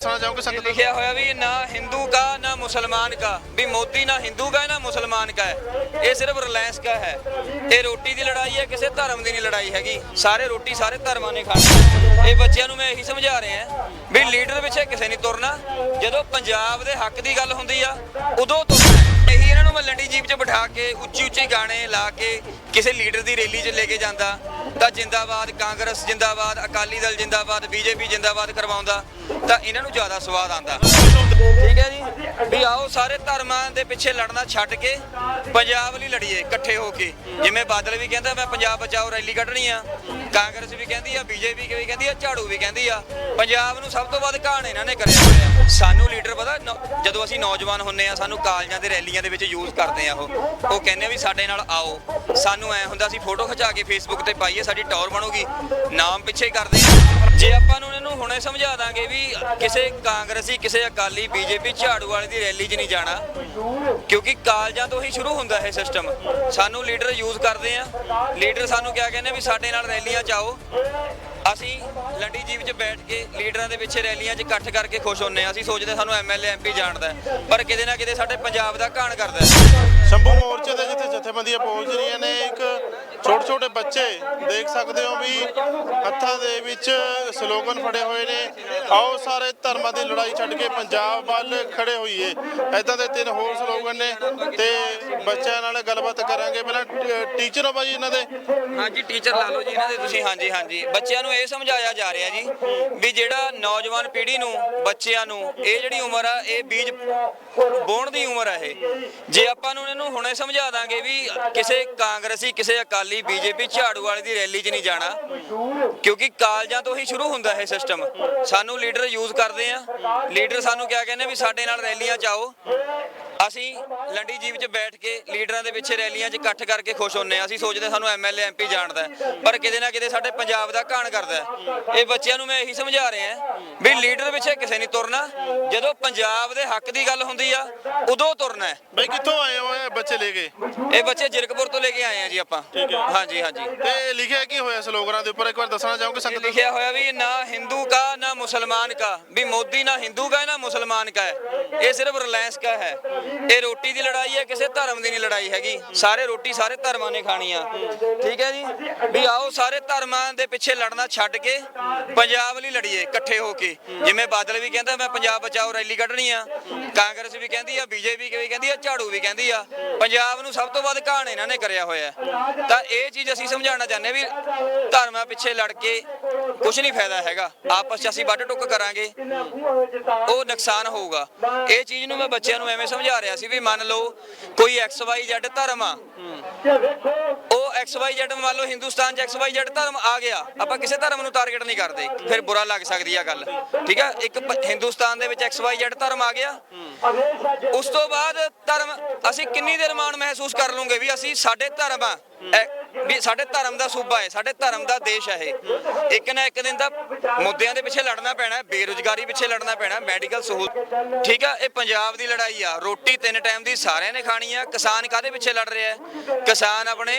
ਸੁਣਾ ਚਾਹੋਗੇ ये ਸੰਗਤ लिखा हुआ भी ना हिंदू का ना मुसलमान का भी मोदी ना हिंदू का है ना मुसलमान का है ਇਹ ਸਿਰਫ ਰਿਲਾਇੰਸ ਦਾ ਹੈ ਇਹ ਰੋਟੀ ਦੀ ਲੜਾਈ ਹੈ ਕਿਸੇ ਧਰਮ ਦੀ ਨਹੀਂ ਲੜਾਈ ਹੈਗੀ ਸਾਰੇ ਰੋਟੀ ਸਾਰੇ ਧਰਮਾਂ ਨੇ ਖਾਣੀ ਇਹ ਬੱਚਿਆਂ ਨੂੰ ਮੈਂ ਇਹੀ ਸਮਝਾ ਰਿਹਾ ਹਾਂ ਵੀ ਲੀਡਰ ਪਿੱਛੇ ਕਿਸੇ ਨਹੀਂ ਤੁਰਨਾ ਜਦੋਂ ਪੰਜਾਬ ਦੇ ਹੱਕ ਦੀ ਗੱਲ ਹੁੰਦੀ ਆ ਉਦੋਂ ਤੁਰਨਾ ਹੈ। ਇਹੀ ਇਹਨਾਂ ਨੂੰ ਮੈਂ ਲੰਡੀ ਜੀਪ 'ਚ ਬਿਠਾ ਕੇ ਉੱਚੀ ਉੱਚੀ ਗਾਣੇ ਲਾ ਕੇ ਕਿਸੇ ਲੀਡਰ ਦੀ ਰੈਲੀ 'ਚ ਲੈ ਕੇ ਜਾਂਦਾ, ਤਾਂ ਜਿੰਦਾਬਾਦ ਕਾਂਗਰਸ, ਜਿੰਦਾਬਾਦ ਅਕਾਲੀ ਦਲ, ਜਿੰਦਾਬਾਦ ਬੀਜੇਪੀ, ਜਿੰਦਾਬਾਦ ਕਰਵਾਉਂਦਾ, ਤਾਂ ਇਹਨਾਂ ਨੂੰ ਜ਼ਿਆਦਾ ਸਵਾਦ ਆਉਂਦਾ। ਠੀਕ ਹੈ ਜੀ? ਵੀ ਆਓ ਸਾਰੇ ਧਰਮਾਂ ਦੇ ਪਿੱਛੇ ਲੜਨਾ ਛੱਡ ਕੇ ਪੰਜਾਬ ਲਈ ਲੜੀਏ, ਇਕੱਠੇ ਹੋ ਕੇ। ਜਿਵੇਂ ਬਾਦਲ ਵੀ ਕਹਿੰਦਾ, ਮੈਂ ਪੰਜਾਬ ਬਚਾਓ, ਰੈਲੀ ਕੱਢਣੀ ਆ। ਕਾਂਗਰਸ ਵੀ ਕਹਿੰਦੀ ਆ, ਬੀਜੇਪੀ ਵੀ ਕਹਿੰਦੀ ਆ, ਝਾੜੂ ਵੀ ਕਹਿੰਦੀ ਆ। ਪੰਜਾਬ ਨੂੰ ਸਭ ਤੋਂ ਵੱਧ ਘਾਣ ਇਹਨਾਂ ਨੇ ਕਰਿਆ ਸਾਨੂੰ ਲੀਡਰ ਪਤਾ ਜਦੋਂ ਅਸੀਂ ਨੌਜਵਾਨ ਹੁੰਨੇ ਆ, ਸਾਨੂੰ ਕਾਲਜਾਂ ਦੇ ਰੈਲੀਆਂ ਦੇ ਵਿੱਚ ਯੂਜ਼ ਕਰਦੇ ਆ ਉਹ। ਉਹ ਕਹਿੰਦੇ ਆ ਵੀ ਸਾਡੇ ਨਾਲ ਆਓ। ਸਾਨੂੰ ਐ ਹੁੰਦਾ ਸੀ ਫੋਟੋ ਖਿਚਾ ਕੇ ਫੇਸਬੁੱਕ ਤੇ ਪਾਈਏ, ਸਾਡੀ ਟੌਰ ਬਣੂਗੀ। ਨਾਮ ਪਿੱਛੇ ਹੀ ਕਰਦੇ ਆ। ਜੇ ਆਪਾਂ ਨੂੰ ਇਹਨੂੰ ਹੁਣੇ ਸਮਝਾ ਦਾਂਗੇ ਵੀ ਕਿਸੇ ਕਾਂਗਰਸੀ, ਕਿਸੇ ਅਕਾਲੀ ਬੀਜੇਪੀ ਝਾੜੂ ਵਾਲੇ ਦੀ ਰੈਲੀ 'ਚ ਨਹੀਂ ਜਾਣਾ, ਕਿਉਂਕਿ ਕਾਲਜਾਂ ਤੋਂ ਹੀ ਸ਼ੁਰੂ ਹੁੰਦਾ ਇਹ ਸਿਸਟਮ ਸਾਨੂੰ ਲੀਡਰ ਯੂਜ਼ ਕਰਦੇ ਆ। ਲੀਡਰ ਸਾਨੂੰ ਕਿਆ ਕਹਿੰਦੇ ਵੀ ਸਾਡੇ ਨਾਲ ਰੈਲੀਆਂ 'ਚ ਆਓ। ਅਸੀਂ ਲੰਡੀ ਜੀ ਵਿੱਚ ਬੈਠ ਕੇ ਲੀਡਰਾਂ ਦੇ ਪਿੱਛੇ ਰੈਲੀਆਂ 'ਚ ਇਕੱਠ ਕਰਕੇ ਖੁਸ਼ ਹੁੰਨੇ ਆ ਅਸੀਂ ਸੋਚਦੇ ਸਾਨੂੰ ਐਮਐਲਏ ਐਮਪੀ ਜਾਣਦਾ ਹੈ। ਪਰ ਕਿਤੇ ਨਾ ਕਿਤੇ ਸਾਡੇ ਪੰਜਾਬ ਦਾ ਘਾਣ ਕਰਦਾ ਹੈ। ਸ਼ੰਭੂ ਮੋਰਚੇ ਦੇ ਜਿੱਥੇ ਜਥੇਬੰਦੀਆਂ ਪਹੁੰਚ ਰਹੀਆਂ ਨੇ, ਇੱਕ ਛੋਟੇ ਛੋਟੇ ਬੱਚੇ ਦੇਖ ਸਕਦੇ ਹੋ ਵੀ ਹੱਥਾਂ ਦੇ ਵਿੱਚ ਸਲੋਗਨ ਫੜੇ ਹੋਏ ਨੇ ਆਓ ਸਾਰੇ ਧਰਮਾਂ ਦੀ ਲੜਾਈ ਛੱਡ ਕੇ ਪੰਜਾਬ ਵੱਲ ਖੜੇ ਹੋਈਏ ਐਦਾਂ ਦੇ ਤਿੰਨ ਹੋਰ ਸਲੋਗਨ ਨੇ ਤੇ ਬੱਚਿਆਂ ਨਾਲ ਗੱਲਬਾਤ ਕਰਾਂਗੇ। ਪਹਿਲਾਂ ਟੀਚਰ ਹੋ ਬਾਜੀ ਇਹਨਾਂ ਦੇ? ਹਾਂਜੀ, ਟੀਚਰ ਲਾ ਲਓ ਜੀ ਇਹਨਾਂ ਦੇ ਤੁਸੀਂ। ਹਾਂਜੀ ਹਾਂਜੀ। ਬੱਚਿਆਂ ਨੂੰ ਇਹ ਸਮਝਾਇਆ ਜਾ ਰਿਹਾ ਜੀ ਵੀ ਜਿਹੜਾ ਨੌਜਵਾਨ ਪੀੜ੍ਹੀ ਨੂੰ, ਬੱਚਿਆਂ ਨੂੰ, ਇਹ ਜਿਹੜੀ ਉਮਰ ਆ, ਇਹ ਬੀਜ ਬੋਣ ਦੀ ਉਮਰ ਆ ਇਹ। ਜੇ ਆਪਾਂ ਨੂੰ ਇਹਨੂੰ ਹੁਣੇ ਸਮਝਾ ਦਾਂਗੇ ਵੀ ਕਿਸੇ ਕਾਂਗਰਸੀ, ਕਿਸੇ ਅਕਾਲੀ ਬੀਜੇਪੀ ਝਾੜੂ ਵਾਲੇ ਦੀ ਰੈਲੀ 'ਚ ਨਹੀਂ ਜਾਣਾ, ਕਿਉਂਕਿ ਕਾਲਜਾਂ ਤੋਂ ਹੀ ਸ਼ੁਰੂ ਹੁੰਦਾ ਇਹ ਸਿਸਟਮ। ਸਾਨੂੰ ਲੀਡਰ ਯੂਜ਼ ਕਰਦੇ ਆ। ਲੀਡਰ ਸਾਨੂੰ ਕਿਆ ਕਹਿੰਦੇ ਵੀ ਸਾਡੇ ਨਾਲ ਰੈਲੀਆਂ 'ਚ ਆਓ। ਅਸੀਂ ਲੰਡੀ ਜੀਵ 'ਚ ਬੈਠ ਕੇ ਲੀਡਰਾਂ ਦੇ ਪਿੱਛੇ ਰੈਲੀਆਂ 'ਚ ਇਕੱਠ ਕਰਕੇ ਖੁਸ਼ ਹੁੰਨੇ ਆ ਅਸੀਂ ਸੋਚਦੇ ਸਾਨੂੰ M L A M P ਜਾਣਦਾ ਪਰ ਕਿਤੇ ਨਾ ਕਿਤੇ ਸਾਡੇ ਪੰਜਾਬ ਦਾ ਘਾਣ ਕਰਦਾ ਇਹ ਬੱਚਿਆਂ ਨੂੰ ਮੈਂ ਇਹੀ ਸਮਝਾ ਰਿਹਾ ਵੀ ਲੀਡਰ ਪਿੱਛੇ ਕਿਸੇ ਨਹੀਂ ਤੁਰਨਾ। ਜਦੋਂ ਪੰਜਾਬ ਦੇ ਹੱਕ ਦੀ ਗੱਲ ਹੁੰਦੀ ਆ ਉਦੋਂ ਤੁਰਨਾ ਬਈ ਕਿੱਥੋਂ ਆਏ ਹੋ ਇਹ ਬੱਚੇ ਲੈ ਕੇ? ਇਹ ਬੱਚੇ ਜਿਰਕਪੁਰ ਤੋਂ ਲੈ ਕੇ ਆਏ ਆ ਜੀ ਆਪਾਂ। ਹਾਂਜੀ ਹਾਂਜੀ। ਤੇ ਲਿਖਿਆ ਕੀ ਹੋਇਆ ਸਲੋਗਨਾਂ ਦੇ ਉੱਪਰ? ਇੱਕ ਵਾਰ ਦੱਸਣਾ ਚਾਹੋਗੇ ਸੰਗਤ ਲਿਖਿਆ ਹੋਇਆ ਵੀ ਨਾ ਹਿੰਦੂ ਕਾ ਨਾ ਮੁਸਲਮਾਨ ਕਾ। ਵੀ ਮੋਦੀ ਨਾ ਹਿੰਦੂ ਕਾ ਨਾ ਮੁਸਲਮਾਨ ਕਾ ਇਹ ਸਿਰਫ ਰਿਲਾਇੰਸ ਕਾ ਹੈ। ਇਹ ਰੋਟੀ ਦੀ ਲੜਾਈ ਹੈ, ਕਿਸੇ ਧਰਮ ਦੀ ਨਹੀਂ ਲੜਾਈ ਹੈਗੀ। ਸਾਰੇ ਰੋਟੀ ਸਾਰੇ ਧਰਮਾਂ ਨੇ ਖਾਣੀ ਆ। ਠੀਕ ਹੈ ਜੀ? ਵੀ ਆਓ ਸਾਰੇ ਧਰਮਾਂ ਦੇ ਪਿੱਛੇ ਲੜਨਾ ਛੱਡ ਕੇ ਪੰਜਾਬ ਲਈ ਲੜੀਏ, ਇਕੱਠੇ ਹੋ ਕੇ। ਜਿਵੇਂ ਬਾਦਲ ਵੀ ਕਹਿੰਦਾ, ਮੈਂ ਪੰਜਾਬ ਬਚਾਓ, ਰੈਲੀ ਕੱਢਣੀ ਆ। ਕਾਂਗਰਸ ਵੀ ਕਹਿੰਦੀ ਆ, ਬੀਜੇਪੀ ਵੀ ਕਹਿੰਦੀ ਆ, ਝਾੜੂ ਵੀ ਕਹਿੰਦੀ ਆ। ਪੰਜਾਬ ਨੂੰ ਸਭ ਤੋਂ ਵੱਧ ਘਾਣ ਇਹਨਾਂ ਨੇ ਕਰਿਆ ਹੋਇਆ ਤਾਂ ਇਹ ਚੀਜ਼ ਅਸੀਂ ਸਮਝਾਉਣਾ ਚਾਹੁੰਦੇ ਵੀ ਧਰਮਾਂ ਪਿੱਛੇ ਲੜ ਕੇ ਕੁਝ ਨਹੀਂ ਫਾਇਦਾ ਹੈਗਾ। ਆਪਸ 'ਚ ਅਸੀਂ ਵੱਢ ਟੁੱਕ ਕਰਾਂਗੇ। ਉਹ ਨੁਕਸਾਨ ਹੋਊਗਾ। ਇਹ ਚੀਜ਼ ਨੂੰ ਮੈਂ ਬੱਚਿਆਂ ਨੂੰ ਐਵੇਂ ਸਮਝਾ ਰਿਹਾ ਸੀ ਵੀ ਮੰਨ ਲਓ ਕੋਈ ਐਕਸ ਵਾਈ ਜ਼ੈਡ ਧਰਮ ਆ। ਉਹ ਐਕਸ ਵਾਈ ਜ਼ੈਡ ਮੰਨ ਲਓ ਹਿੰਦੁਸਤਾਨ 'ਚ ਐਕਸ ਵਾਈ ਜ਼ੈਡ ਧਰਮ ਆ ਗਿਆ, ਆਪਾਂ ਕਿਸੇ ਧਰਮ ਨੂੰ ਟਾਰਗੇਟ ਨਹੀਂ ਕਰਦੇ, ਫਿਰ ਬੁਰਾ ਲੱਗ ਸਕਦੀ ਆ ਗੱਲ। ਠੀਕ ਆ? ਇੱਕ ਹਿੰਦੁਸਤਾਨ ਦੇ ਵਿੱਚ ਐਕਸ ਵਾਈ ਜ਼ੈਡ ਧਰਮ ਆ ਗਿਆ। ਉਸ ਤੋਂ ਬਾਅਦ ਧਰਮ, ਅਸੀਂ ਕਿੰਨੀ ਦੇਰ ਮਾਣ ਮਹਿਸੂਸ ਕਰ ਲੂਗੇ ਵੀ ਅਸੀਂ ਸਾਡੇ ਧਰਮ ਆ ਵੀ ਸਾਡੇ ਧਰਮ ਦਾ ਸੂਬਾ ਹੈ ਸਾਡੇ ਧਰਮ ਦਾ ਦੇਸ਼ ਹੈ ਇਹ। ਇੱਕ ਨਾ ਇੱਕ ਦਿਨ ਦਾ ਮੁੱਦਿਆਂ ਦੇ ਪਿੱਛੇ ਲੜਨਾ ਪੈਣਾ ਹੈ, ਬੇਰੁਜ਼ਗਾਰੀ ਪਿੱਛੇ ਲੜਨਾ ਪੈਣਾ ਮੈਡੀਕਲ ਸਹੂਲਤ। ਠੀਕ ਆ ਇਹ ਪੰਜਾਬ ਦੀ ਲੜਾਈ ਆ। ਰੋਟੀ ਤਿੰਨ ਟਾਈਮ ਦੀ ਸਾਰਿਆਂ ਨੇ ਖਾਣੀ ਆ। ਕਿਸਾਨ ਕਾਦੇ ਪਿੱਛੇ ਲੜ ਰਿਹਾ ਹੈ? ਕਿਸਾਨ ਆਪਣੇ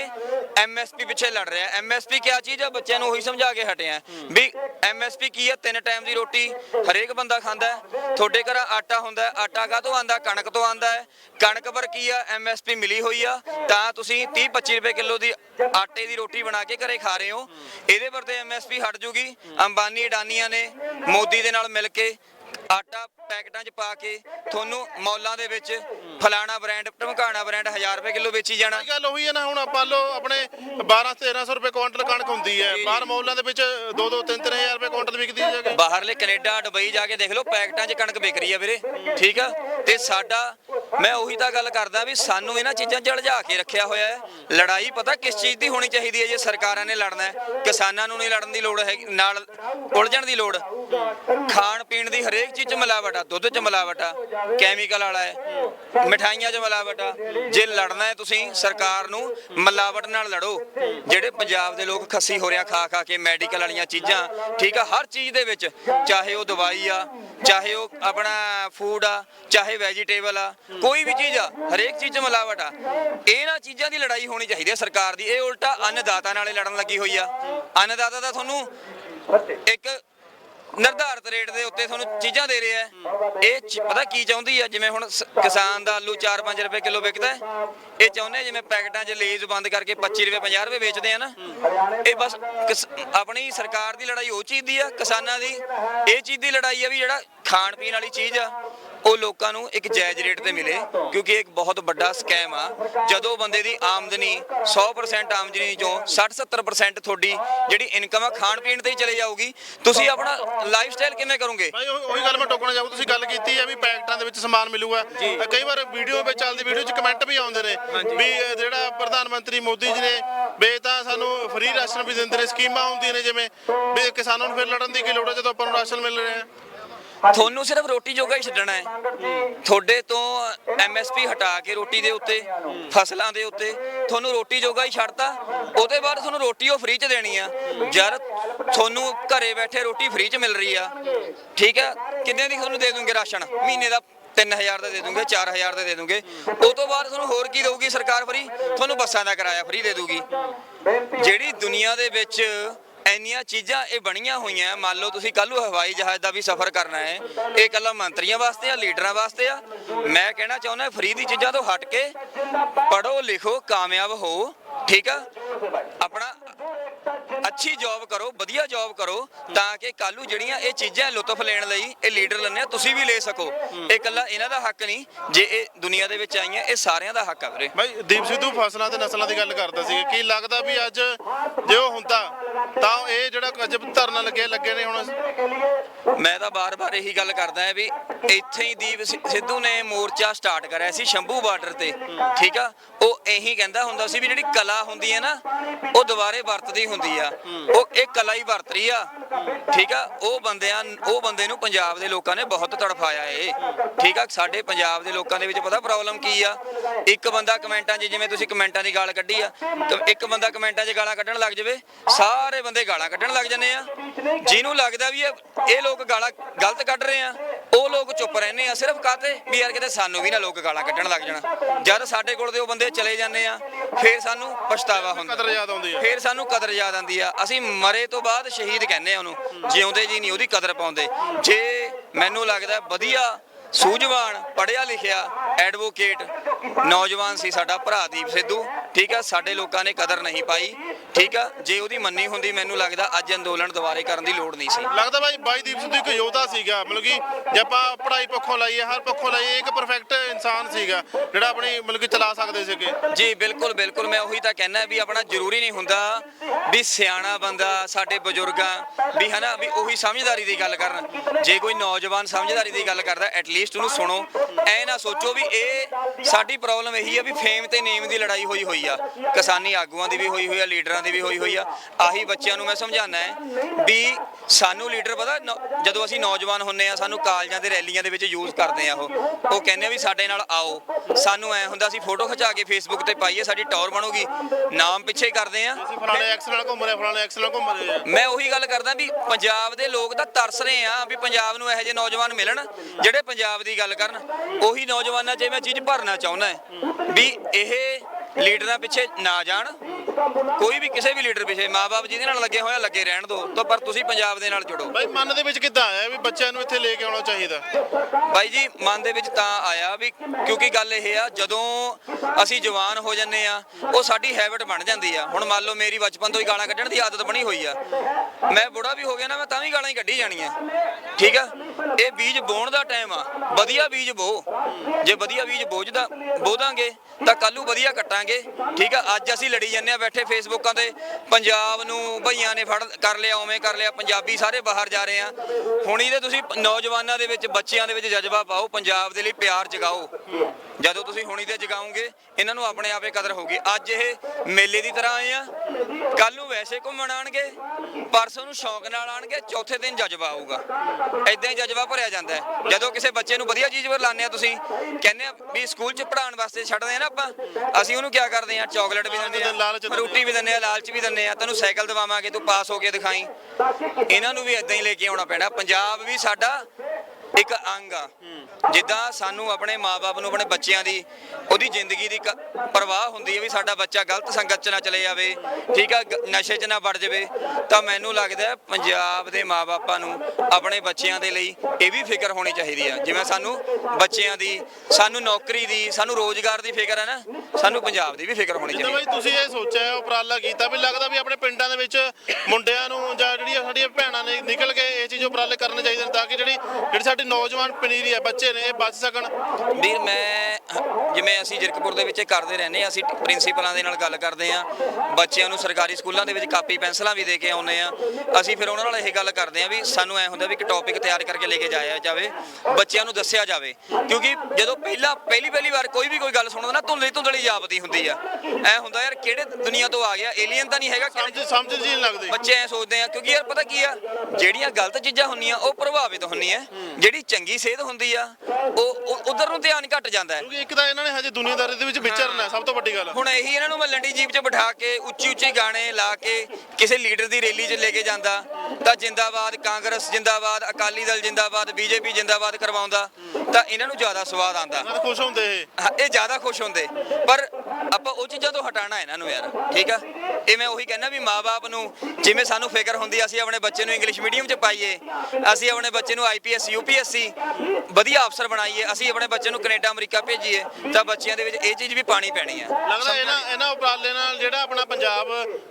ਐਮਐਸਪੀ ਪਿੱਛੇ ਲੜ ਰਿਹਾ ਹੈ। ਐਮਐਸਪੀ ਕੀ ਚੀਜ਼ ਆ? ਬੱਚਿਆਂ ਨੂੰ ਉਹੀ ਸਮਝਾ ਕੇ ਹਟਿਆ ਵੀ ਐਮਐਸਪੀ ਕੀ ਆ? ਤਿੰਨ ਟਾਈਮ ਦੀ ਰੋਟੀ ਹਰੇਕ ਬੰਦਾ ਖਾਂਦਾ ਤੁਹਾਡੇ ਘਰ ਆਟਾ ਹੁੰਦਾ ਹੈ। ਆਟਾ ਕਾਹਤੋਂ ਆਂਦਾ ਕਣਕ ਤੋਂ ਆਂਦਾ ਹੈ। ਕਣਕ ਪਰ ਕੀ ਆ? ਐਮਐਸਪੀ ਮਿਲੀ ਹੋਈ ਆ। ਤਾਂ ਤੁਸੀਂ 30 25 ਰੁਪਏ ਕਿਲੋ ਦੀ ਆਟੇ ਦੀ ਰੋਟੀ ਬਣਾ ਕੇ ਘਰੇ ਖਾ ਰਹੇ ਹੋ। ਇਹਦੇ ਪਰ ਤੇ ਐਮਐਸਪੀ ਹਟ ਜੂਗੀ। ਅੰਬਾਨੀ, ਅਡਾਨੀਆਂ ਨੇ ਮੋਦੀ ਦੇ ਨਾਲ ਮਿਲ ਕੇ ਆਟਾ ਪੈਕਟਾਂ 'ਚ ਪਾ ਕੇ ਤੁਹਾਨੂੰ ਮੌਲਾਂ ਦੇ ਵਿੱਚ ਫਲਾਣਾ ਬ੍ਰਾਂਡ ਢਮਕਾਣਾ ਬ੍ਰਾਂਡ 1000 ਰੁਪਏ ਕਿਲੋ ਵੇਚੀ ਜਾਣਾ। ਇਹ ਗੱਲ ਉਹੀ ਹੈ ਨਾ ਹੁਣ ਆਪਾਂ ਲੋ ਆਪਣੇ 12 1300 ਰੁਪਏ ਕੁਇੰਟਲ ਕਣਕ ਹੁੰਦੀ ਹੈ। ਬਾਹਰ ਮੌਲਾਂ ਦੇ ਵਿੱਚ 2 2 3 3000 ਰੁਪਏ ਕੁਇੰਟਲ ਵਿਕਦੀ ਹੈ ਜਗ੍ਹਾ। ਬਾਹਰਲੇ ਕੈਨੇਡਾ ਦੁਬਈ ਜਾ ਕੇ ਦੇਖ ਲਓ ਪੈਕਟਾਂ 'ਚ ਕਣਕ ਵਿਕ ਰਹੀ ਆ ਵੀਰੇ। ਠੀਕ ਆ? ਤੇ ਸਾਡਾ ਮੈਂ ਉਹੀ ਤਾਂ ਗੱਲ ਕਰਦਾ ਵੀ ਸਾਨੂੰ ਇਹਨਾਂ ਚੀਜ਼ਾਂ 'ਚ ਉਲਝਾ ਕੇ ਰੱਖਿਆ ਹੋਇਆ ਹੈ। ਲੜਾਈ ਪਤਾ ਕਿਸ ਚੀਜ਼ ਦੀ ਹੋਣੀ ਚਾਹੀਦੀ ਹੈ ਜੇ ਸਰਕਾਰਾਂ ਨੇ ਲੜਨਾ ਹੈ। ਕਿਸਾਨਾਂ ਨੂੰ ਨਹੀਂ ਲੜਨ ਦੀ ਲੋੜ ਹੈਗੀ ਨਾਲ ਉਲਝਣ ਦੀ ਲੋੜ। ਖਾਣ ਪੀਣ ਦੀ ਹਰੇਕ ਚੀਜ਼ 'ਚ ਮਿਲਾਵਟ ਆ। ਦੁੱਧ 'ਚ ਮਿਲਾਵਟ ਆ ਕੈਮੀਕਲ ਵਾਲਾ ਹੈ, ਮਿਠਾਈਆਂ 'ਚ ਮਿਲਾਵਟ ਆ। ਜੇ ਲੜਨਾ ਹੈ ਤੁਸੀਂ, ਸਰਕਾਰ ਨੂੰ ਮਿਲਾਵਟ ਨਾਲ ਲੜੋ। ਜਿਹੜੇ ਪੰਜਾਬ ਦੇ ਲੋਕ ਖੱਸੀ ਹੋ ਰਿਆ ਖਾ ਖਾ ਕੇ ਮੈਡੀਕਲ ਵਾਲੀਆਂ ਚੀਜ਼ਾਂ, ਠੀਕ ਆ, ਹਰ ਚੀਜ਼ ਦੇ ਵਿੱਚ, ਚਾਹੇ ਉਹ ਦਵਾਈ ਆ, ਚਾਹੇ ਉਹ ਆਪਣਾ ਫੂਡ ਆ, ਚਾਹੇ ਵੈਜੀਟੇਬਲ ਆ, ਕੋਈ ਵੀ ਚੀਜ਼ ਆ, ਹਰੇਕ ਚੀਜ਼ 'ਚ ਮਿਲਾਵਟ ਆ। ਇਹਨਾਂ ਚੀਜ਼ਾਂ ਦੀ ਲੜਾਈ ਹੋਣੀ ਚਾਹੀਦੀ ਹੈ ਸਰਕਾਰ ਦੀ। ਇਹ ਉਲਟਾ ਅੰਨਦਾਤਾ ਨਾਲੇ ਲੜਨ ਲੱਗੀ ਹੋਈ ਆ। ਅੰਨਦਾਤਾ ਦਾ ਤੁਹਾਨੂੰ ਇੱਕ ਨਿਰਧਾਰਿਤ ਰੇਟ ਦੇ ਉੱਤੇ ਤੁਹਾਨੂੰ ਚੀਜ਼ਾਂ ਦੇ ਰਿਹਾ ਹੈ। ਇਹ ਚ- ਪਤਾ ਕੀ ਚਾਹੁੰਦੀ ਆ? ਜਿਵੇਂ ਹੁਣ ਸ- ਕਿਸਾਨ ਦਾ ਆਲੂ 4-5 ਰੁਪਏ ਕਿਲੋ ਵਿਕਦਾ ਹੈ। ਇਹ ਚਾਹੁੰਦੇ ਜਿਵੇਂ ਪੈਕਟਾਂ 'ਚ ਲੇਜ਼ ਬੰਦ ਕਰਕੇ 25 ਰੁਪਏ 50 ਰੁਪਏ ਵੇਚਦੇ ਆ ਨਾ। ਇਹ ਬਸ ਕਿਸ- ਆਪਣੀ ਸਰਕਾਰ ਦੀ ਲੜਾਈ ਉਹ ਚੀਜ਼ ਦੀ ਆ, ਕਿਸਾਨਾਂ ਦੀ। ਇਹ ਚੀਜ਼ ਦੀ ਲੜਾਈ ਆ ਵੀ ਜਿਹੜਾ ਖਾਣ ਪੀਣ ਵਾਲੀ ਚੀਜ਼ ਆ ਉਹ ਲੋਕਾਂ ਨੂੰ ਇੱਕ ਜਾਇਜ਼ ਰੇਟ ਤੇ ਮਿਲੇ ਕਿਉਂਕਿ ਇਹ ਇੱਕ ਬਹੁਤ ਵੱਡਾ ਸਕੈਮ ਆ। ਜਦੋਂ ਬੰਦੇ ਦੀ ਆਮਦਨੀ 100% ਆਮਦਨੀ ਚੋਂ 60-70% ਤੁਹਾਡੀ ਜਿਹੜੀ ਇਨਕਮ ਆ ਖਾਣ ਪੀਣ ਤੇ ਹੀ ਚਲੇ ਜਾਊਗੀ। ਤੁਸੀਂ ਆਪਣਾ ਲਾਈਫ ਸਟਾਈਲ ਕਿਵੇਂ ਕਰੋਗੇ? ਭਾਈ ਉਹ- ਉਹੀ ਗੱਲ ਮੈਂ ਟੋਕਣਾ ਚਾਹੂੰ ਤੁਸੀਂ ਗੱਲ ਕੀਤੀ ਹੈ ਵੀ ਪੈਕਟਾਂ ਦੇ ਵਿੱਚ ਸਮਾਨ ਮਿਲੂਗਾ। ਕਈ ਵਾਰ ਵੀਡੀਓ ਵਿੱਚ ਚੱਲਦੀ ਵੀਡੀਓ 'ਚ ਕਮੈਂਟ ਵੀ ਆਉਂਦੇ ਨੇ ਵੀ ਜਿਹੜਾ ਪ੍ਰਧਾਨ ਮੰਤਰੀ ਮੋਦੀ ਜੀ ਨੇ ਵੀ ਤਾਂ ਸਾਨੂੰ ਫ੍ਰੀ ਰਾਸ਼ਨ ਵੀ ਦਿੰਦੇ ਨੇ ਸਕੀਮਾਂ ਹੁੰਦੀਆਂ ਨੇ ਜਿਵੇਂ ਵੀ ਕਿਸਾਨਾਂ ਨੂੰ ਫਿਰ ਲੜਨ ਦੀ ਕੀ ਲੋੜ ਹੈ ਜਦੋਂ ਆਪਾਂ ਨੂੰ ਰਾਸ਼ਨ ਮਿਲ ਰਿਹਾ ਹੈ। ਤੁਹਾਨੂੰ ਸਿਰਫ ਰੋਟੀ ਜੋਗਾ ਹੀ ਛੱਡਣਾ ਹੈ। ਤੁਹਾਡੇ ਤੋਂ ਐਮਐਸਪੀ ਹਟਾ ਕੇ ਰੋਟੀ ਦੇ ਉੱਤੇ ਫਸਲਾਂ ਦੇ ਉੱਤੇ ਤੁਹਾਨੂੰ ਰੋਟੀ ਜੋਗਾ ਹੀ ਛੱਡਤਾ। ਉਹਦੇ ਬਾਅਦ ਤੁਹਾਨੂੰ ਰੋਟੀ ਉਹ ਫ੍ਰੀ ਚ ਦੇਣੀ ਆ। ਜਦ ਤੁਹਾਨੂੰ ਘਰੇ ਬੈਠੇ ਰੋਟੀ ਫ੍ਰੀ ਚ ਮਿਲ ਰਹੀ ਆ। ਠੀਕ ਆ? ਕਿੰਨੇ ਦੀ ਤੁਹਾਨੂੰ ਦੇ ਦੂੰਗੇ ਰਾਸ਼ਨ? ਮਹੀਨੇ ਦਾ 3000 ਦਾ ਦੇ ਦੂੰਗੇ 4000 ਦਾ ਦੇ ਦੂੰਗੇ। ਉਹ ਤੋਂ ਬਾਅਦ ਤੁਹਾਨੂੰ ਹੋਰ ਕੀ ਦਊਗੀ ਸਰਕਾਰ ਫ੍ਰੀ? ਤੁਹਾਨੂੰ ਬੱਸਾਂ ਦਾ ਕਿਰਾਇਆ ਫ੍ਰੀ ਦੇ ਦੂਗੀ। ਜਿਹੜੀ ਦੁਨੀਆ ਦੇ ਵਿੱਚ ਇੰਨੀਆਂ ਚੀਜ਼ਾਂ ਇਹ ਬਣੀਆਂ ਹੋਈਆਂ ਮੰਨ ਲਓ ਤੁਸੀਂ ਕੱਲ੍ਹ ਨੂੰ ਹਵਾਈ ਜਹਾਜ਼ ਦਾ ਵੀ ਸਫ਼ਰ ਕਰਨਾ ਹੈ। ਇਹ ਇਕੱਲਾ ਮੰਤਰੀਆਂ ਵਾਸਤੇ ਆ, ਲੀਡਰਾਂ ਵਾਸਤੇ ਆ। ਮੈਂ ਕਹਿਣਾ ਚਾਹੁੰਦਾ ਫਰੀ ਦੀ ਚੀਜ਼ਾਂ ਤੋਂ ਹਟ ਕੇ ਪੜੋ ਲਿਖੋ, ਕਾਮਯਾਬ ਹੋ। ਠੀਕ ਆ? ਆਪਣਾ ਅੱਛੀ ਜੌਬ ਕਰੋ ਵਧੀਆ ਜੌਬ ਕਰੋ ਤਾਂ ਕਿ ਕੱਲ੍ਹ ਨੂੰ ਜਿਹੜੀਆਂ ਇਹ ਚੀਜ਼ਾਂ ਲੁਤਫ ਲੈਣ ਲਈ ਇਹ ਲੀਡਰ ਲੈਣੇ ਤੁਸੀਂ ਵੀ ਲੈ ਸਕੋ। ਇਹ ਇਕੱਲਾ ਇਹਨਾਂ ਦਾ ਹੱਕ ਨਹੀਂ ਜੇ ਇਹ ਦੁਨੀਆ ਦੇ ਵਿੱਚ ਆਈਆਂ ਇਹ ਸਾਰਿਆਂ ਦਾ ਹੱਕ ਆ ਵੀਰੇ। ਭਾਈ ਦੀਪ ਸਿੱਧੂ ਫਸਲਾਂ ਤੇ ਨਸਲਾਂ ਦੀ ਗੱਲ ਕਰਦਾ ਸੀ। ਕੀ ਲੱਗਦਾ ਵੀ ਅੱਜ ਜੇ ਉਹ ਹੁੰਦਾ ਤਾਂ ਇਹ ਜਿਹੜਾ ਅੱਜ ਧਰਨਾ ਲੱਗੇ ਲੱਗੇ ਨੇ ਹੁਣ? ਮੈਂ ਤਾਂ ਬਾਰ-ਬਾਰ ਇਹੀ ਗੱਲ ਕਰਦਾ ਹਾਂ ਵੀ ਇੱਥੇ ਹੀ ਦੀਪ ਸਿ- ਸਿੱਧੂ ਨੇ ਮੋਰਚਾ ਸਟਾਰਟ ਕਰਿਆ ਸੀ ਸ਼ੰਭੂ ਬਾਰਡਰ ਤੇ, ਠੀਕ ਆ? ਉਹ ਇਹੀ ਕਹਿੰਦਾ ਹੁੰਦਾ ਸੀ ਵੀ ਜਿਹੜੀ ਕਲਾ ਹੁੰਦੀ ਹੈ ਨਾ, ਉਹ ਦੁਬਾਰੇ ਵਰਤਦੀ ਹੁੰਦੀ ਆ। ਉਹ, ਇਹ ਕਲਾ ਹੀ ਵਰਤ ਰਹੀ ਆ, ਠੀਕ ਆ? ਉਹ ਬੰਦਿਆਂ, ਉਹ ਬੰਦੇ ਨੂੰ ਪੰਜਾਬ ਦੇ ਲੋਕਾਂ ਨੇ ਬਹੁਤ ਤੜਫਾਇਆ ਏ, ਠੀਕ ਆ? ਸਾਡੇ ਪੰਜਾਬ ਦੇ ਲੋਕਾਂ ਦੇ ਵਿੱਚ ਪਤਾ ਪ੍ਰੋਬਲਮ ਕੀ ਆ? ਇੱਕ ਬੰਦਾ ਕਮੈਂਟਾਂ 'ਚ, ਜਿਵੇਂ ਤੁਸੀਂ ਕਮੈਂਟਾਂ ਦੀ ਗਾਲ ਕੱਢੀ ਆ, ਕ- ਇੱਕ ਬੰਦਾ ਕਮੈਂਟਾਂ 'ਚ ਗਾਲਾਂ ਕੱਢਣ ਲੱਗ ਜਾਵੇ, ਸਾਰੇ ਬੰਦੇ ਗਾਲਾਂ ਕੱਢਣ ਲੱਗ ਜਾਂਦੇ ਆ। ਜਿਹਨੂੰ ਲੱਗਦਾ ਵੀ ਇਹ ਇਹ ਲੋਕ ਗਾਲਾਂ, ਗਲਤ ਕੱਢ ਰਹੇ ਆ ਉਹ ਲੋਕ ਚੁੱਪ ਰਹਿੰਦੇ ਆ ਸਿਰਫ ਕਾਤੇ? ਵੀ ਯਾਰ ਕਿਤੇ ਸਾਨੂੰ ਵੀ ਨਾ ਲੋਕ ਗਾਲਾਂ ਕੱਢਣ ਲੱਗ ਜਾਣ। ਜਦ ਸਾਡੇ ਕੋਲ ਦੇ ਉਹ ਬੰਦੇ ਚਲੇ ਜਾਂਦੇ ਆ ਫੇਰ ਸਾਨੂੰ ਪਛਤਾਵਾ ਹੁੰਦਾ। ਕਦਰ ਯਾਦ ਆਉਂਦੀ ਹੈ ਫੇਰ ਸਾਨੂੰ ਕਦਰ ਯਾਦ ਆਉਂਦੀ ਆ। ਅਸੀਂ ਮਰੇ ਤੋਂ ਬਾਅਦ ਸ਼ਹੀਦ ਕਹਿੰਦੇ ਆ ਉਹਨੂੰ। ਜਿਉਂਦੇ ਜੀ ਨਹੀਂ ਉਹਦੀ ਕਦਰ ਪਾਉਂਦੇ। ਜੇ ਮੈਨੂੰ ਲੱਗਦਾ ਵਧੀਆ ਸੂਝਵਾਨ ਪੜਿਆ ਲਿਖਿਆ ਐਡਵੋਕੇਟ ਨੌਜਵਾਨ ਸੀ ਸਾਡਾ ਭਰਾ ਦੀਪ ਸਿੱਧੂ ਠੀਕ ਆ ਸਾਡੇ ਲੋਕਾਂ ਨੇ ਕਦਰ ਨਹੀਂ ਪਾਈ। ਠੀਕ ਆ ਜੇ ਉਹਦੀ ਮੰਨੀ ਹੁੰਦੀ ਮੈਨੂੰ ਲੱਗਦਾ ਅੱਜ ਅੰਦੋਲਨ ਦੁਬਾਰੇ ਕਰਨ ਦੀ ਲੋੜ ਨਹੀਂ ਸੀ। ਲੱਗਦਾ ਭਾਈ ਬਾਈ ਦੀਪ ਸਿੱਧੂ ਇੱਕ ਯੋਧਾ ਸੀਗਾ ਮਤਲਬ ਕਿ ਜੇ ਆਪਾਂ ਪੜ੍ਹਾਈ ਪੱਖੋਂ ਲਾਈਏ ਹਰ ਪੱਖੋਂ ਲਾਈਏ ਇੱਕ ਪਰਫੈਕਟ ਇਨਸਾਨ ਸੀਗਾ ਜਿਹੜਾ ਆਪਣੀ ਮਤਲਬ ਕਿ ਚਲਾ ਸਕਦੇ ਸੀਗੇ। ਜੀ ਬਿਲਕੁਲ ਬਿਲਕੁਲ ਮੈਂ ਉਹੀ ਤਾਂ ਕਹਿਣਾ ਵੀ ਆਪਣਾ ਜ਼ਰੂਰੀ ਨਹੀਂ ਹੁੰਦਾ ਵੀ ਸਿਆਣਾ ਬੰਦਾ ਸਾਡੇ ਬਜ਼ੁਰਗਾਂ ਵੀ ਹਨਾ ਵੀ ਉਹੀ ਸਮਝਦਾਰੀ ਦੀ ਗੱਲ ਕਰਨ। ਜੇ ਕੋਈ ਨੌਜਵਾਨ ਸਮਝਦਾਰੀ ਦੀ ਗੱਲ ਕਰਦਾ ਐਟਲੀਸਟ ਉਹਨੂੰ ਸੁਣੋ। ਐ ਨਾ ਸੋਚੋ ਵੀ ਇਹ ਸਾਡੀ ਪ੍ਰੋਬਲਮ ਇਹੀ ਆ ਵੀ ਫੇਮ ਤੇ ਨੇਮ ਦੀ ਲੜਾਈ ਹੋਈ ਹੋਈ ਆ। ਕਿਸਾਨੀ ਆਗੂਆਂ ਦੀ ਵੀ ਹੋਈ ਹੋਈ ਆ ਲੀਡਰਾਂ ਦੀ ਵੀ ਹੋਈ ਹੋਈ ਆ। ਆਹੀ ਬੱਚਿਆਂ ਨੂੰ ਮੈਂ ਸਮਝਾਉਣਾ ਹੈ ਵੀ ਸਾਨੂੰ ਲੀਡਰ ਪਤਾ ਜਦੋਂ ਅਸੀਂ ਨੌਜਵਾਨ ਹੁੰਨੇ ਆ ਸਾਨੂੰ ਕਾਲਜਾਂ ਦੇ ਰੈਲੀਆਂ ਦੇ ਵਿੱਚ ਯੂਜ਼ ਕਰਦੇ ਆ ਉਹ। ਉਹ ਕਹਿੰਦੇ ਆ ਵੀ ਸਾਡੇ ਨਾਲ ਆਓ। ਸਾਨੂੰ ਐ ਹੁੰਦਾ ਸੀ ਫੋਟੋ ਖਿਚਾ ਕੇ ਫੇਸਬੁੱਕ ਤੇ ਪਾਈਏ ਸਾਡੀ ਟੌਰ ਬਣੂਗੀ। ਨਾਮ ਪਿੱਛੇ ਕਰਦੇ ਆ। ਅਸੀਂ ਫਲਾਣੇ ਐਕਸ ਨਾਲ ਘੁੰਮ ਰਹੇ ਫਲਾਣੇ ਐਕਸ ਨਾਲ ਘੁੰਮ ਰਹੇ ਆ ਮੈਂ ਉਹੀ ਗੱਲ ਕਰਦਾ ਵੀ ਪੰਜਾਬ ਦੇ ਲੋਕ ਤਾਂ ਤਰਸ ਰਹੇ ਆ ਵੀ ਪੰਜਾਬ ਨੂੰ ਇਹੋ ਜਿਹੇ ਨੌਜਵਾਨ ਮਿਲਣ ਜਿਹੜੇ ਪੰਜਾਬ ਦੀ ਗੱਲ ਕਰਨ। ਉਹੀ ਨੌਜਵਾਨਾਂ 'ਚ ਮੈਂ ਚੀਜ਼ ਭਰਨਾ ਚਾਹੁੰਦਾ ਵੀ ਇਹ ਲੀਡਰਾਂ ਪਿੱਛੇ ਨਾ ਜਾਣ। ਕੋਈ ਵੀ ਕਿਸੇ ਵੀ ਲੀਡਰ ਪਿੱਛੇ ਮਾਪੇ ਜਿਹਦੇ ਨਾਲ ਲੱਗੇ ਹੋਇਆ ਲੱਗੇ ਰਹਿਣ ਦੋ। ਤਾਂ ਪਰ ਤੁਸੀਂ ਪੰਜਾਬ ਦੇ ਨਾਲ ਜੁੜੋ। ਭਾਈ ਮਨ ਦੇ ਵਿੱਚ ਕਿੱਦਾਂ ਆਇਆ ਵੀ ਬੱਚਿਆਂ ਨੂੰ ਇੱਥੇ ਲੈ ਕੇ ਆਉਣਾ ਚਾਹੀਦਾ? ਬਾਈ ਜੀ ਮਨ ਦੇ ਵਿੱਚ ਤਾਂ ਆਇਆ ਵੀ ਕਿਉਂਕਿ ਗੱਲ ਇਹ ਆ ਜਦੋਂ ਅਸੀਂ ਜਵਾਨ ਹੋ ਜੰਨੇ ਆ ਉਹ ਸਾਡੀ ਹੈਬਿਟ ਬਣ ਜਾਂਦੀ ਆ। ਹੁਣ ਮੰਨ ਲਓ ਮੇਰੀ ਬਚਪਨ ਤੋਂ ਹੀ ਗਾਲਾਂ ਕੱਢਣ ਦੀ ਆਦਤ ਬਣੀ ਹੋਈ ਆ। ਮੈਂ ਬੁੜਾ ਵੀ ਹੋ ਗਿਆ ਨਾ ਮੈਂ ਤਾਂ ਵੀ ਗਾਲਾਂ ਹੀ ਕੱਢੀ ਜਾਣੀਆਂ। ਠੀਕ ਆ? ਇਹ ਬੀਜ ਬੋਣ ਦਾ ਟਾਈਮ ਆ। ਵਧੀਆ ਬੀਜ ਬੋ। ਜੇ ਵਧੀਆ ਬੀਜ ਬੋਝਦਾ ਬੋਦਾਂਗੇ ਤਾਂ ਕੱਲੂ ਵਧੀਆ ਕੱਟਾਂਗੇ। ਠੀਕ ਆ? ਅੱਜ ਅਸੀਂ ਲੜੀ ਜੰਨੇ ਆ ਬੈਠੇ ਫੇਸਬੁੱਕਾਂ ਤੇ, ਪੰਜਾਬ ਨੂੰ ਭਈਆਂ ਨੇ ਫੜ, ਕਰ ਲਿਆ, ਉਵੇਂ ਕਰ ਲਿਆ, ਪੰਜਾਬੀ ਸਾਰੇ ਬਾਹਰ ਜਾ ਰਹੇ ਆ। ਹੁਣ ਇਹਦੇ ਤੁਸੀਂ ਨੌਜਵਾਨਾਂ ਦੇ ਵਿੱਚ, ਬੱਚਿਆਂ ਦੇ ਵਿੱਚ ਜਜ਼ਬਾ ਪਾਓ, ਪੰਜਾਬ ਦੇ ਲਈ ਪਿਆਰ ਜਗਾਓ। ਜਦੋਂ ਤੁਸੀਂ ਹੁਣੀ ਤੇ ਜਗਾਓਗੇ, ਇਹਨਾਂ ਨੂੰ ਆਪਣੇ ਆਪੇ ਕਦਰ ਹੋਊਗੀ। ਅੱਜ ਇਹ ਮੇਲੇ ਦੀ ਤਰ੍ਹਾਂ ਆਏ ਆ। ਕੱਲ ਨੂੰ ਵੈਸੇ ਘੁੰਮਣ ਆਣਗੇ ਪਰਸੋਂ ਨੂੰ ਸ਼ੌਂਕ ਨਾਲ ਆਣਗੇ ਚੌਥੇ ਦਿਨ ਜਜ਼ਬਾ ਆਊਗਾ। ਐਦਾਂ ਹੀ ਜਜ਼ਬਾ ਭਰਿਆ ਜਾਂਦਾ ਹੈ। ਜਦੋਂ ਕਿਸੇ ਬੱਚੇ ਨੂੰ ਵਧੀਆ ਚੀਜ਼ ਲਾਉਂਦੇ ਆ ਤੁਸੀਂ, ਕਹਿੰਦੇ ਆ ਵੀ ਸਕੂਲ 'ਚ ਪੜਾਉਣ ਵਾਸਤੇ ਛੱਡਦੇ ਆ ਨਾ ਆਪਾਂ, ਅਸੀਂ ਉਹਨੂੰ ਕੀ ਕਰਦੇ ਆ? ਚਾਕਲੇਟ ਵੀ ਦਿੰਦੇ ਦਿੰਦੇ ਆ। ਰੋਟੀ ਵੀ ਦਿੰਦੇ ਆ, ਲਾਲਚ ਵੀ ਦਿੰਦੇ ਆ, ਤੈਨੂੰ ਸਾਈਕਲ ਦਵਾਵਾਂਗੇ, ਤੂੰ ਪਾਸ ਹੋ ਕੇ ਦਿਖਾਈ। ਇਹਨਾਂ ਨੂੰ ਵੀ ਐਦਾਂ ਹੀ ਲੈ ਕੇ ਆਉਣਾ ਪੈਣਾ। ਪੰਜਾਬ ਵੀ ਸਾਡਾ ਇੱਕ ਅੰਗ ਆ। ਜਿੱਦਾਂ ਸਾਨੂੰ ਆਪਣੇ ਮਾਪੇ ਨੂੰ ਆਪਣੇ ਬੱਚਿਆਂ ਦੀ ਉਹਦੀ ਜ਼ਿੰਦਗੀ ਦੀ ਕ- ਪਰਵਾਹ ਹੁੰਦੀ ਹੈ ਵੀ ਸਾਡਾ ਬੱਚਾ ਗਲਤ ਸੰਗਤ 'ਚ ਨਾ ਚਲੇ ਜਾਵੇ ਠੀਕ ਆ ਗ- ਨਸ਼ੇ 'ਚ ਨਾ ਵੜ ਜਾਵੇ ਤਾਂ ਮੈਨੂੰ ਲੱਗਦਾ ਹੈ ਪੰਜਾਬ ਦੇ ਮਾਪੇ ਨੂੰ ਆਪਣੇ ਬੱਚਿਆਂ ਦੇ ਲਈ ਇਹ ਵੀ ਫਿਕਰ ਹੋਣੀ ਚਾਹੀਦੀ ਆ। ਜਿਵੇਂ ਸਾਨੂੰ ਬੱਚਿਆਂ ਦੀ ਸਾਨੂੰ ਨੌਕਰੀ ਦੀ ਸਾਨੂੰ ਰੋਜ਼ਗਾਰ ਦੀ ਫਿਕਰ ਹੈ ਨਾ ਸਾਨੂੰ ਪੰਜਾਬ ਦੀ ਵੀ ਫਿਕਰ ਹੋਣੀ ਜਿੱਦਾਂ ਚਾਹੀਦੀ। ਬਾਈ ਤੁਸੀਂ ਇਹ ਸੋਚਿਆ ਹੈ, ਉਪਰਾਲਾ ਕੀਤਾ ਵੀ ਲੱਗਦਾ ਵੀ ਆਪਣੇ ਪਿੰਡਾਂ ਦੇ ਵਿੱਚ ਮੁੰਡਿਆਂ ਨੂੰ ਜਾਂ ਜਿਹੜੀਆਂ ਸਾਡੀਆਂ ਭੈਣਾਂ ਨੇ ਨਿਕਲ ਕੇ ਇਹ ਚੀਜ਼ ਉਪਰਾਲੇ ਕਰਨੇ ਚਾਹੀਦੇ ਨੇ ਤਾਂ ਕਿ ਜਿਹੜੀ ਜਿਹੜੀ ਸਾਡੀ ਨੌਜਵਾਨ ਪਨੀਰੀ ਹੈ ਬੱਚੇ ਨੇ ਇਹ ਬਚ ਸਕਣ। ਵੀਰ ਮੈਂ ਜਿਵੇਂ ਅਸੀਂ ਜਿਰਕਪੁਰ ਦੇ ਵਿੱਚ ਇਹ ਕਰਦੇ ਰਹਿੰਦੇ ਹਾਂ ਅਸੀਂ ਪ੍ਰਿੰਸੀਪਲਾਂ ਦੇ ਨਾਲ ਗੱਲ ਕਰਦੇ ਹਾਂ ਬੱਚਿਆਂ ਨੂੰ ਸਰਕਾਰੀ ਸਕੂਲਾਂ ਦੇ ਵਿੱਚ ਕਾਪੀ ਪੈਨਸਲਾਂ ਵੀ ਦੇ ਕੇ ਆਉਂਦੇ ਆ ਅਸੀਂ ਫਿਰ ਉਹਨਾਂ ਨਾਲ ਇਹ ਗੱਲ ਕਰਦੇ ਹਾਂ ਵੀ ਸਾਨੂੰ ਐ ਹੁੰਦਾ ਵੀ ਇੱਕ ਟੌਪਿਕ ਤਿਆਰ ਕਰਕੇ ਲੈ ਕੇ ਜਾਇਆ ਜਾਵੇ ਬੱਚਿਆਂ ਨੂੰ ਦੱਸਿਆ ਜਾਵੇ। ਕਿਉਂਕਿ ਜਦੋਂ ਪਹਿਲਾ ਪਹਿਲੀ ਪਹਿਲੀ ਵਾਰ ਕੋਈ ਵੀ ਕੋਈ ਗੱਲ ਸੁਣਦਾ ਨਾ ਧੁੰਦਲੀ ਧੁੰਦਲੀ ਜਾਪਦੀ ਹੁੰਦੀ ਆ। ਐ ਹੁੰਦਾ ਯਾਰ ਕਿਹੜੇ ਦੁਨੀਆ ਤੋਂ ਆ ਗਿਆ? ਏਲੀਅਨ ਤਾਂ ਨਹੀਂ ਹੈਗਾ ਸਮਝ ਸਮਝ ਜੀ ਨਹੀਂ ਲੱਗਦੀ। ਬੱਚੇ ਐ ਸੋਚਦੇ ਆ ਕਿਉਂਕਿ ਯਾਰ ਪਤਾ ਕੀ ਆ ਜਿਹੜੀਆਂ ਗਲਤ ਚੀਜ਼ਾਂ ਹੁੰਦੀਆਂ ਉਹ ਪ੍ਰਭਾਵਿਤ ਹੁੰਦੀਆਂ ਜਿਹੜੀ ਚੰਗੀ ਸਿਹਤ ਹੁੰਦੀ ਆ ਉਹ ਉਧਰ ਨੂੰ ਧਿਆਨ ਘਟ ਜਾਂਦਾ ਹੈ। ਕਿਉਂਕਿ ਇੱਕ ਤਾਂ ਇਹਨਾਂ ਨੇ ਹਜੇ ਦੁਨੀਆਦਾਰੀ ਦੇ ਵਿੱਚ ਵਿਚਰਨਾ ਹੈ, ਸਭ ਤੋਂ ਵੱਡੀ ਗੱਲ। ਹੁਣ ਇਹੀ ਇਹਨਾਂ ਨੂੰ ਮੈਂ ਲੰਡੀ ਜੀਪ 'ਚ ਬਿਠਾ ਕੇ ਉੱਚੀ ਉੱਚੀ ਗਾਣੇ ਲਾ ਕੇ ਕਿਸੇ ਲੀਡਰ ਦੀ ਰੈਲੀ 'ਚ ਲੈ ਕੇ ਜਾਂਦਾ ਤਾਂ ਜਿੰਦਾਬਾਦ ਕਾਂਗਰਸ ਜਿੰਦਾਬਾਦ ਅਕਾਲੀ ਦਲ ਜਿੰਦਾਬਾਦ ਬੀਜੇਪੀ ਜਿੰਦਾਬਾਦ ਕਰਵਾਉਂਦਾ ਤਾਂ ਇਹਨਾਂ ਨੂੰ ਜ਼ਿਆਦਾ ਸਵਾਦ ਆਉਂਦਾ। ਇਹਨਾਂ ਦੇ ਖੁਸ਼ ਹੁੰਦੇ ਇਹ। ਹਾਂ, ਇਹ ਜ਼ਿਆਦਾ ਖੁਸ਼ ਹੁੰਦੇ। ਪਰ ਆਪਾਂ ਉਹ ਚੀਜ਼ਾਂ ਤੋਂ ਹਟਾਣਾ ਇਹਨਾਂ ਨੂੰ ਯਾਰ ਠੀਕ ਆ? ਇਹ ਮੈਂ ਉਹੀ ਕਹਿੰਦਾ ਵੀ ਮਾਪੇ ਨੂੰ ਜਿਵੇਂ ਸਾਨੂੰ ਫਿਕਰ ਹੁੰਦੀ ਅਸੀਂ ਆਪਣੇ ਬੱਚੇ ਨੂੰ ਇੰਗਲਿਸ਼ ਮੀਡੀਅਮ 'ਚ ਪਾਈਏ ਅਸੀਂ ਆਪਣੇ ਬੱਚੇ ਨੂੰ ਆਈਪੀਐਸ ਯੂਪੀਐਸਸੀ ਵਧੀਆ ਅਫਸਰ ਬਣਾਈਏ ਅਸੀਂ ਆਪਣੇ ਬੱਚੇ ਨੂੰ ਕੈਨੇਡਾ ਅਮਰੀਕਾ ਭੇਜੀਏ ਤਾਂ ਬੱਚਿਆਂ ਦੇ ਵਿੱਚ ਇਹ ਚੀਜ਼ ਵੀ ਪਾਣੀ ਪੈਣੀ ਆ। ਲੱਗਦਾ ਇਹਨਾਂ ਇਹਨਾਂ ਉਪਰਾਲੇ ਨਾਲ ਜਿਹੜਾ ਆਪਣਾ ਪੰਜਾਬ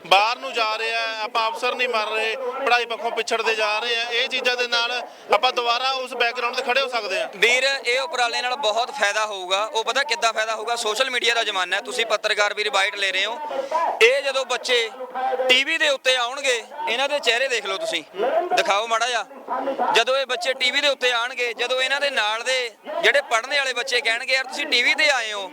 ਬਾਹਰ ਨੂੰ ਜਾ ਰਿਹਾ ਹੈ ਆਪਾਂ ਅਫਸਰ ਨਹੀਂ ਮਰ ਰਹੇ ਪੜ੍ਹਾਈ ਪੱਖੋਂ ਪਿਛੜਦੇ ਜਾ ਰਹੇ ਆ ਇਹ ਚੀਜ਼ਾਂ ਦੇ ਨਾਲ ਆਪਾਂ ਦੁਬਾਰਾ ਉਸ ਬੈਕਗ੍ਰਾਉਂਡ ਤੇ ਖੜੇ ਹੋ ਸਕਦੇ ਆ। ਵੀਰ ਇਹ ਉਪਰਾਲੇ ਨਾਲ ਬਹੁਤ ਫਾਇਦਾ ਹੋਊਗਾ ਉਹ ਪਤਾ ਕਿੱਦਾਂ ਫਾਇਦਾ ਹੋਊਗਾ? ਸੋਸ਼ਲ ਮੀਡੀਆ ਦਾ ਜ਼ਮਾਨਾ ਹੈ ਤੁਸੀਂ ਪੱਤਰਕਾਰ ਵੀਰ ਬਾਈਟ ਲੈ ਰਹੇ ਹੋ। ਇਹ ਜਦੋਂ ਬੱਚੇ ਟੀਵੀ ਦੇ ਉੱਤੇ ਆਉਣਗੇ, ਇਹਨਾਂ ਦੇ ਚਿਹਰੇ ਦੇਖ ਲਓ ਤੁਸੀਂ। ਦਿਖਾਓ ਮਾੜਾ ਜਿਹਾ। ਜਦੋਂ ਇਹ ਬੱਚੇ ਟੀਵੀ ਦੇ ਉੱਤੇ ਆਣਗੇ, ਜਦੋਂ ਇਹਨਾਂ ਦੇ ਨਾਲ ਦੇ ਜਿਹੜੇ ਪੜ੍ਹਨੇ ਵਾਲੇ ਬੱਚੇ ਕਹਿਣਗੇ, ਯਾਰ ਤੁਸੀਂ ਟੀਵੀ ਤੇ ਆਏ ਹੋ।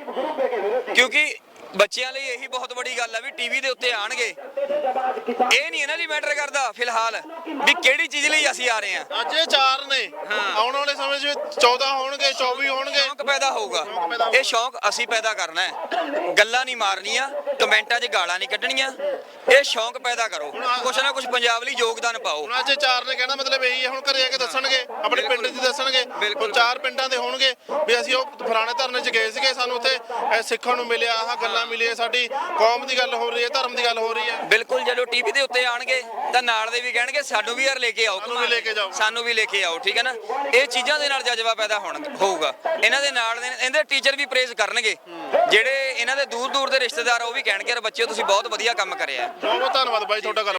ਕਿਉਂਕਿ ਬੱਚਿਆਂ ਲਈ ਇਹੀ ਬਹੁਤ ਵੱਡੀ ਗੱਲ ਆ ਵੀ ਟੀਵੀ ਦੇ ਉੱਤੇ ਆਣਗੇ। ਇਹ ਨਹੀਂ ਇਹਨਾਂ ਲਈ ਮੈਟਰ ਕਰਦਾ ਫਿਲਹਾਲ ਵੀ ਕਿਹੜੀ ਚੀਜ਼ ਲਈ ਅਸੀਂ ਆ ਰਹੇ ਹਾਂ। ਅੱਜ ਇਹ ਚਾਰ ਨੇ। ਆਉਣ ਵਾਲੇ ਸਮੇਂ 'ਚ 14 ਹੋਣਗੇ 24 ਹੋਣਗੇ। ਸ਼ੌਂਕ ਪੈਦਾ ਹੋਊਗਾ। ਇਹ ਸ਼ੌਂਕ ਅਸੀਂ ਪੈਦਾ ਕਰਨਾ ਹੈ। ਗੱਲਾਂ ਨਹੀਂ ਮਾਰਨੀਆਂ ਕਮੈਂਟਾਂ 'ਚ ਗਾਲਾਂ ਨਹੀਂ ਕੱਢਣੀਆਂ। ਇਹ ਸ਼ੌਂਕ ਪੈਦਾ ਕਰੋ। ਕੁਛ ਨਾ ਕੁਛ ਪੰਜਾਬ ਲਈ ਯੋਗਦਾਨ ਪਾਓ। ਹੁਣ ਅੱਜ ਚਾਰ ਨੇ ਕਹਿਣਾ ਮਤਲਬ ਇਹੀ ਹੈ ਹੁਣ ਘਰੇ ਆ ਕੇ ਦੱਸਣਗੇ ਆਪਣੇ ਪਿੰਡ 'ਚ ਦੱਸਣਗੇ। ਬਿਲਕੁਲ। ਹੁਣ ਚਾਰ ਪਿੰਡਾਂ ਦੇ ਹੋਣਗੇ ਵੀ ਅਸੀਂ ਉਹ ਫਲਾਣੇ ਧਰਨੇ 'ਚ ਗਏ ਸੀਗੇ ਸਾਨੂੰ ਉੱਥੇ ਸਿੱਖਣ ਨੂੰ ਮਿਲਿਆ ਆਹ ਗੱਲਾਂ ਮਿਲੀਆਂ ਸਾਡੀ ਕੌਮ ਦੀ ਗੱਲ ਹੋ ਰਹੀ ਹੈ ਧਰਮ ਦੀ ਗੱਲ ਹੋ ਰਹੀ ਹੈ ਬਿਲਕੁਲ ਜਦੋਂ ਟੀਵੀ ਦੇ ਉੱਤੇ ਆਣਗੇ ਤਾਂ ਨਾਲ ਦੇ ਵੀ ਕਹਿਣਗੇ ਸਾਨੂੰ ਵੀ ਯਾਰ ਲੈ ਕੇ ਆਓ ਸਾਨੂੰ ਵੀ ਲੈ ਕੇ ਜਾਓ। ਸਾਨੂੰ ਵੀ ਲੈ ਕੇ ਆਓ ਠੀਕ ਹੈ ਨਾ ਇਹ ਚੀਜ਼ਾਂ ਦੇ ਨਾਲ ਜਜ਼ਬਾ ਪੈਦਾ ਹੋਣ ਹੋਊਗਾ ਇਹਨਾਂ ਦੇ ਨਾਲ ਦੇ ਇਹਦੇ ਟੀਚਰ ਵੀ ਪ੍ਰੇਜ਼ ਕਰਨਗੇ ਜਿਹੜੇ ਇਹਨਾਂ ਦੇ ਦੂਰ ਦੂਰ ਦੇ ਰਿਸ਼ਤੇਦਾਰ ਉਹ ਵੀ ਕਹਿਣਗੇ ਯਾਰ ਬੱਚਿਓ ਤੁਸੀਂ ਬਹੁਤ ਵਧੀਆ ਕੰਮ ਕਰਿਆ। ਬਹੁਤ ਧੰਨਵਾਦ ਬਾਈ ਤੁਹਾਡਾ ਗੱਲ